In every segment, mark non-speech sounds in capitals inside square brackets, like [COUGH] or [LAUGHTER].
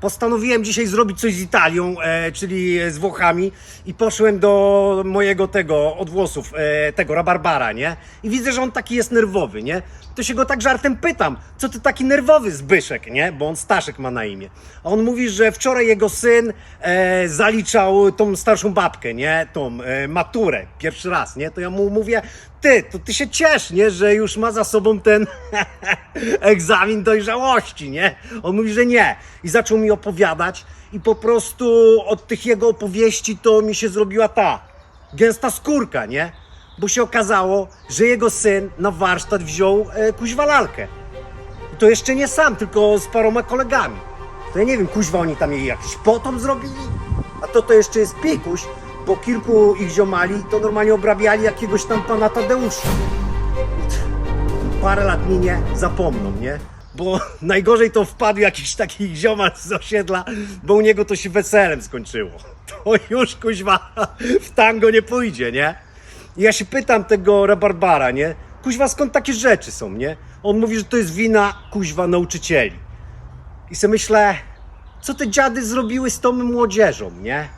postanowiłem dzisiaj zrobić coś z Italią, e, czyli z Włochami i poszłem do mojego tego, od włosów, e, tego rabarbara, nie? I widzę, że on taki jest nerwowy, nie? To się go tak żartem pytam, co ty taki nerwowy Zbyszek, nie? Bo on Staszek ma na imię. A on mówi, że wczoraj jego syn e, zaliczał tą starszą babkę, nie? Tą e, maturę, pierwszy raz, nie? To ja mu mówię, ty, to ty się ciesz, nie? Że już ma za sobą ten [LAUGHS] egzamin dojrzałości, nie? On mówi, że nie. I zaczął mi opowiadać i po prostu od tych jego opowieści to mi się zrobiła ta gęsta skórka, nie? Bo się okazało, że jego syn na warsztat wziął e, kuźwa lalkę. I to jeszcze nie sam, tylko z paroma kolegami. To ja nie wiem, kuźwa oni tam jej jakiś potom zrobili? A to to jeszcze jest pikuś, bo kilku ich ziomali to normalnie obrabiali jakiegoś tam pana Tadeusza. Parę lat minie, zapomną, nie? Bo [LAUGHS] najgorzej to wpadł jakiś taki ziomal z osiedla, bo u niego to się weselem skończyło. [LAUGHS] To już kuźwa [LAUGHS] w tango nie pójdzie, nie? I ja się pytam tego rabarbara, nie? Kuźwa, skąd takie rzeczy są, nie? On mówi, że to jest wina kuźwa nauczycieli. I sobie myślę, co te dziady zrobiły z tą młodzieżą, nie?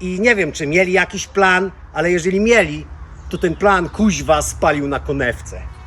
I nie wiem, czy mieli jakiś plan, ale jeżeli mieli, to ten plan kuźwa spalił na konewce.